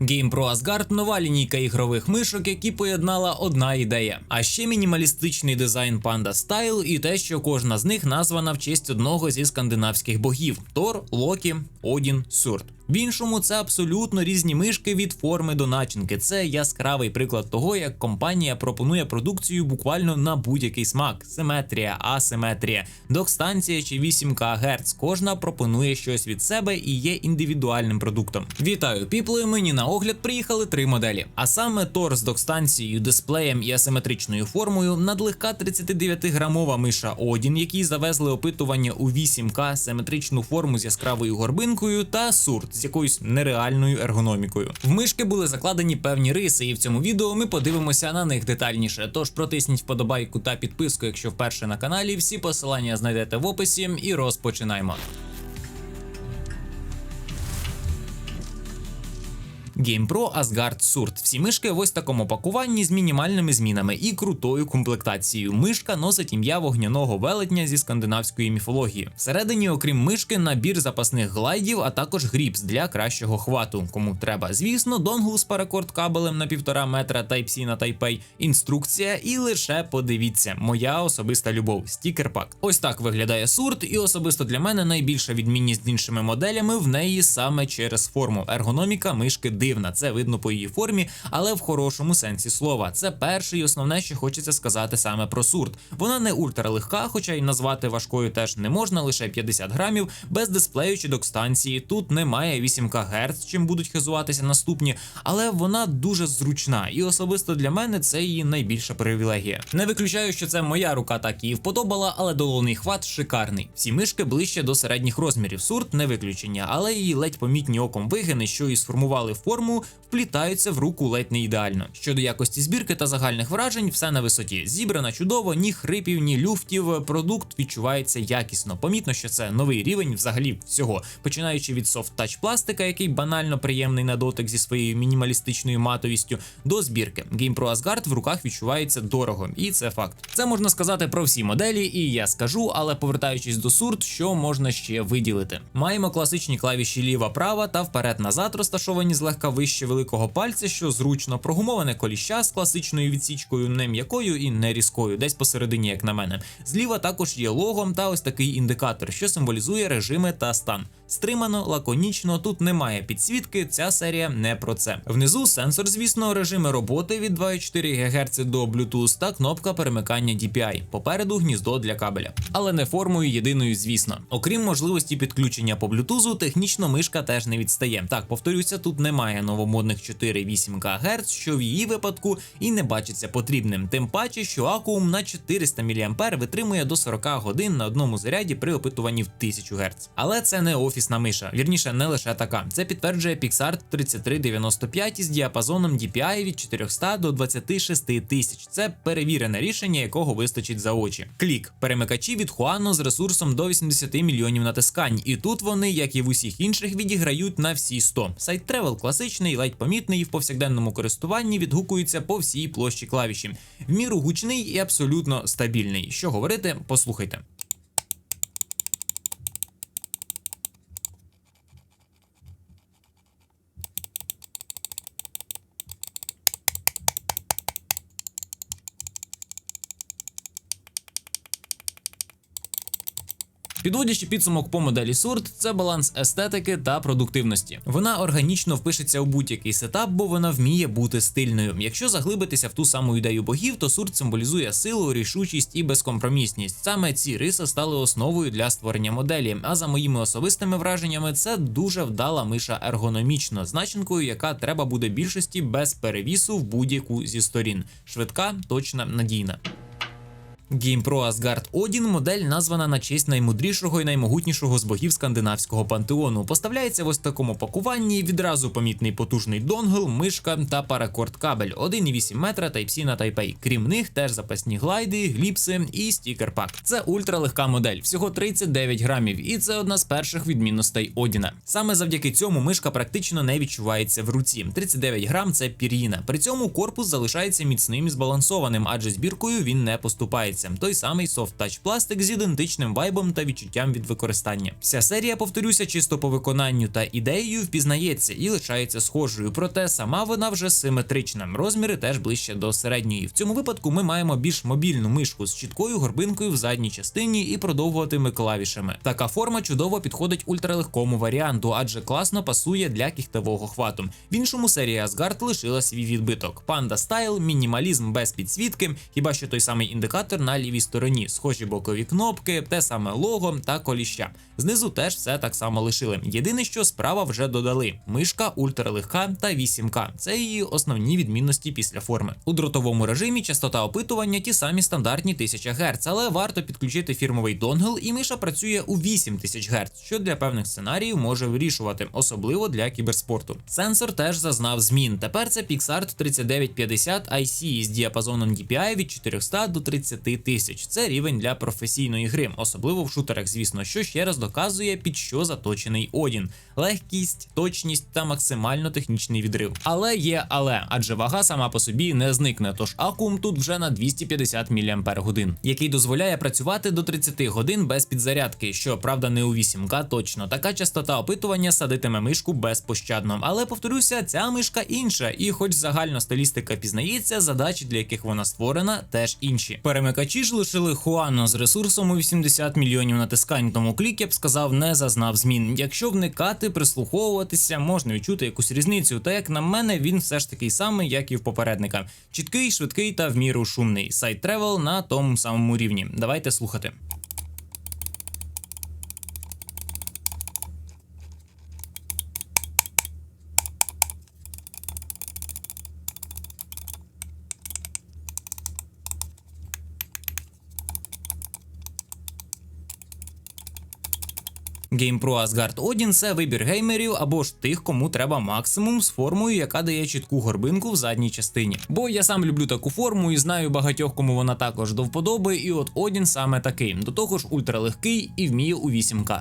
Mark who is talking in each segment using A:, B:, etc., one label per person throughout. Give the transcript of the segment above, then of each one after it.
A: Game Pro Asgard – нова лінійка ігрових мишок, які поєднала одна ідея. А ще мінімалістичний дизайн Panda Style і те, що кожна з них названа в честь одного зі скандинавських богів: Тор, Локі, Одін, Сурт. В іншому це абсолютно різні мишки від форми до начинки. Це яскравий приклад того, як компанія пропонує продукцію буквально на будь-який смак: симетрія, асиметрія, док-станція чи 8К Гц. Кожна пропонує щось від себе і є індивідуальним продуктом. Вітаю, піпли! Мені на огляд приїхали три моделі. А саме Тор з док-станцією, дисплеєм і асиметричною формою, надлегка 39-грамова миша Одін, який завезли опитування у 8К, симетричну форму з яскравою горбинкою та сурт з якоюсь нереальною ергономікою. В мишки були закладені певні риси, і в цьому відео ми подивимося на них детальніше. Тож протисніть вподобайку та підписку, якщо вперше на каналі. Всі посилання знайдете в описі, і розпочинаємо. GamePro Asgard Surd. Всі мишки в ось такому пакуванні з мінімальними змінами і крутою комплектацією. Мишка носить ім'я вогняного велетня зі скандинавської міфології. Всередині, окрім мишки, набір запасних глайдів, а також гріпс для кращого хвату. Кому треба, звісно, донгл з паракорд кабелем на півтора метра Type-C на Type-A, інструкція, і лише подивіться, моя особиста любов. Стікер пак. Ось так виглядає сурт, і особисто для мене найбільша відмінність з іншими моделями в неї саме через форму. Ергономіка мишки дивна, це видно по її формі, але в хорошому сенсі слова. Це перше і основне, що хочеться сказати саме про сурт. Вона не ультралегка, хоча й назвати важкою теж не можна, лише 50 грамів, без дисплею чи док-станції. Тут немає 8К Гц, чим будуть хизуватися наступні, але вона дуже зручна, і особисто для мене це її найбільша привілегія. Не виключаю, що це моя рука так її вподобала, але долоний хват шикарний. Всі мишки ближче до середніх розмірів. Сурт не виключення, але її ледь помітні оком вигини, що і сформували форму, вплітаються в руку ледь не ідеально. Щодо якості збірки та загальних вражень, все на висоті. Зібрана чудово, ні хрипів, ні люфтів. Продукт відчувається якісно. Помітно, що це новий рівень взагалі всього, починаючи від софт-тач пластика, який банально приємний на дотик зі своєю мінімалістичною матовістю, до збірки. Game Asgard в руках відчувається дорого, і це факт. Це можна сказати про всі моделі, і я скажу, але повертаючись до сурт, що можна ще виділити. Маємо класичні клавіші ліва-права та вперед-назад розташовані злегка вище великого пальця, що зручно прогумоване коліща з класичною відсічкою, не м'якою і не різкою, десь посередині, як на мене. Зліва також є логом та ось такий індикатор, що символізує режими та стан. Стримано, лаконічно, тут немає підсвітки, ця серія не про це. Внизу сенсор, звісно, режими роботи від 2,4 ГГц до Bluetooth та кнопка перемикання DPI. Попереду гніздо для кабеля. Але не формою єдиною, звісно. Окрім можливості підключення по Bluetooth, технічно мишка теж не відстає. Так, повторюся, тут немає новомодних 4,8 ГГц, що в її випадку і не бачиться потрібним. Тим паче, що акум на 400 мА витримує до 40 годин на одному заряді при опитуванні в 1000 Гц. Але це не офісна миша, вірніше, не лише така. Це підтверджує Pixart 3395 із діапазоном DPI від 400 до 26 тисяч. Це перевірене рішення, якого вистачить за очі. Клік перемикачі від Huano з ресурсом до 80 мільйонів натискань. І тут вони, як і в усіх інших, відіграють на всі 100. Сайт Travel класичний, ледь помітний в повсякденному користуванні відгукується по всій площі клавіші. В міру гучний і абсолютно стабільний. Що говорити, послухайте. Підводячи підсумок по моделі Сурт, це баланс естетики та продуктивності. Вона органічно впишеться у будь-який сетап, бо вона вміє бути стильною. Якщо заглибитися в ту саму ідею богів, то Сурт символізує силу, рішучість і безкомпромісність. Саме ці риси стали основою для створення моделі. А за моїми особистими враженнями, це дуже вдала миша ергономічно, з начинкою, яка треба буде більшості без перевісу в будь-яку зі сторін. Швидка, точна, надійна. Game Pro Asgard Odin модель названа на честь наймудрішого і наймогутнішого з богів скандинавського пантеону. Поставляється в ось такому пакуванні. Відразу помітний потужний донгл, мишка та паракорд кабель 1,8 метра Type-C на Type-A. Крім них, теж запасні глайди, гліпси і стікер пак. Це ультралегка модель, всього 39 грамів, і це одна з перших відмінностей Одіна. Саме завдяки цьому мишка практично не відчувається в руці. 39 грам це пір'їна. При цьому корпус залишається міцним і збалансованим, адже збіркою він не поступається. Зберігається той самий Soft Touch пластик з ідентичним вайбом та відчуттям від використання. Вся серія, повторюся, чисто по виконанню та ідеєю впізнається і лишається схожою, проте сама вона вже симетрична. Розміри теж ближче до середньої. В цьому випадку ми маємо більш мобільну мишку з чіткою горбинкою в задній частині і продовгуватими клавішами. Така форма чудово підходить ультралегкому варіанту, адже класно пасує для кіхтевого хвату. В іншому серії Asgard лишила свій відбиток. Панда стайл, мінімалізм без підсвітки, хіба що той самий індикатор на лівій стороні, схожі бокові кнопки, те саме лого та коліща. Знизу теж все так само лишили. Єдине, що справа вже додали: мишка ультралегка та 8К. Це її основні відмінності після форми. У дротовому режимі частота опитування ті самі стандартні 1000 Гц, але варто підключити фірмовий донгл, і миша працює у 8000 Гц, що для певних сценаріїв може вирішувати, особливо для кіберспорту. Сенсор теж зазнав змін. Тепер це PixArt 3950 IC з діапазоном DPI від 400 до 30 тисяч. Це рівень для професійної гри, особливо в шутерах, звісно, що ще раз доказує, під що заточений Одін. Легкість, точність та максимально технічний відрив. Але є але, адже вага сама по собі не зникне, тож акум тут вже на 250 мАч, який дозволяє працювати до 30 годин без підзарядки, що правда не у 8К точно. Така частота опитування садитиме мишку безпощадно. Але повторюся, ця мишка інша, і хоч загальна стилістика пізнається, задачі, для яких вона створена, теж інші. Перемикачі ж лишили Хуано з ресурсом у 80 мільйонів натискань, тому клік я б сказав не зазнав змін. Якщо вникати, прислуховуватися, можна відчути якусь різницю. Та як на мене, він все ж такий самий, як і в попередника. Чіткий, швидкий та в міру шумний. Сайт тревел на тому самому рівні. Давайте слухати. GamePro Asgard Odin – це вибір геймерів або ж тих, кому треба максимум з формою, яка дає чітку горбинку в задній частині. Бо я сам люблю таку форму і знаю багатьох, кому вона також до вподоби, і от Odin саме такий. До того ж ультралегкий і вміє у 8К.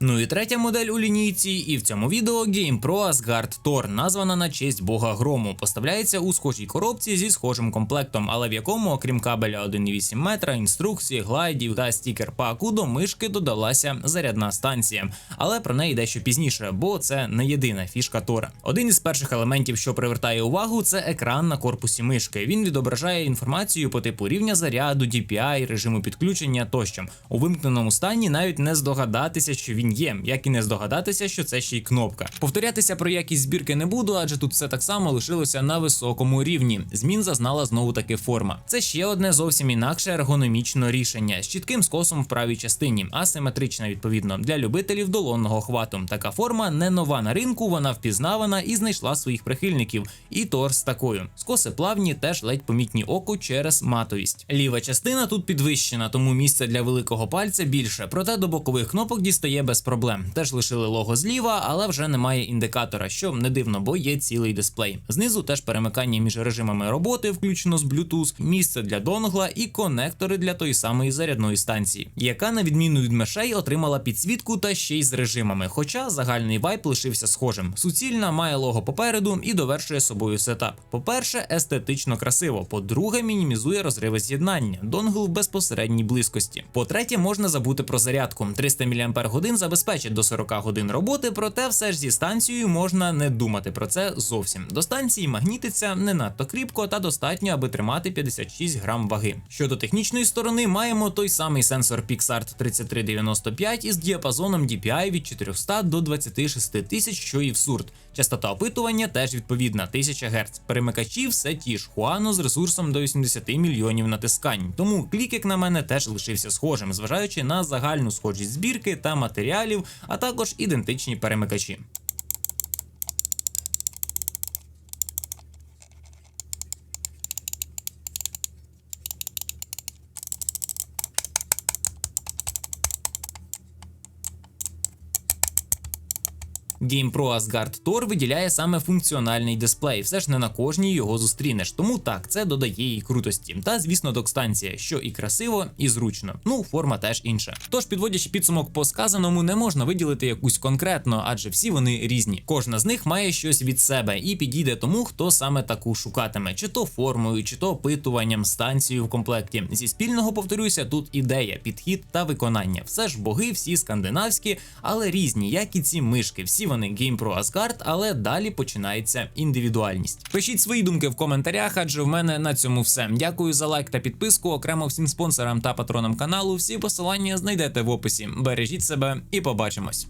A: Ну і третя модель у лінійці, і в цьому відео GamePro Asgard Thor, названа на честь бога грому, поставляється у схожій коробці зі схожим комплектом, але в якому, окрім кабеля 1,8 метра, інструкції, глайдів та стікер паку до мишки додалася зарядна станція. Але про неї дещо пізніше, бо це не єдина фішка Тора. Один із перших елементів, що привертає увагу, це екран на корпусі мишки. Він відображає інформацію по типу рівня заряду, DPI, режиму підключення тощо. У вимкненому стані навіть не здогадатися, що він є, як і не здогадатися, що це ще й кнопка. Повторятися про якість збірки не буду, адже тут все так само лишилося на високому рівні. Змін зазнала знову таки форма. Це ще одне зовсім інакше ергономічне рішення з чітким скосом в правій частині, асиметрична відповідно для любителів долонного хвату. Така форма не нова на ринку, вона впізнавана і знайшла своїх прихильників. І торс такою. Скоси плавні теж ледь помітні оку через матовість. Ліва частина тут підвищена, тому місця для великого пальця більше. Проте до бокових кнопок дістає без проблем. Теж лишили лого зліва, але вже немає індикатора, що не дивно, бо є цілий дисплей. Знизу теж перемикання між режимами роботи, включно з Bluetooth, місце для донгла і конектори для тої самої зарядної станції, яка, на відміну від мешей, отримала підсвітку та ще й з режимами. Хоча загальний вайп лишився схожим. Суцільна має лого попереду і довершує собою сетап. По-перше, естетично красиво. По-друге, мінімізує розриви з'єднання, донгл в безпосередній близькості. По-третє, можна забути про зарядку. 300 мАч забезпечить до 40 годин роботи, проте все ж зі станцією можна не думати про це зовсім. До станції магнітиться не надто кріпко та достатньо, аби тримати 56 грам ваги. Щодо технічної сторони, маємо той самий сенсор PixArt 3395 із діапазоном DPI від 400 до 26 тисяч, що і в сурт. Частота опитування теж відповідна 1000 Гц. Перемикачі все ті ж Хуано з ресурсом до 80 мільйонів натискань. Тому клік, як на мене, теж лишився схожим, зважаючи на загальну схожість збірки та матеріалів, а також ідентичні перемикачі. GamePro Asgard Tor виділяє саме функціональний дисплей. Все ж не на кожній його зустрінеш. Тому так, це додає її крутості. Та звісно, док-станція, що і красиво, і зручно. Ну, форма теж інша. Тож, підводячи підсумок по сказаному, не можна виділити якусь конкретно, адже всі вони різні. Кожна з них має щось від себе і підійде тому, хто саме таку шукатиме, чи то формою, чи то опитуванням, станцією в комплекті. Зі спільного повторюся, тут ідея, підхід та виконання. Все ж боги, всі скандинавські, але різні, як і ці мишки. Всі вони GamePro Асгард, але далі починається індивідуальність. Пишіть свої думки в коментарях, адже в мене на цьому все. Дякую за лайк та підписку. Окремо всім спонсорам та патронам каналу. Всі посилання знайдете в описі. Бережіть себе і побачимось.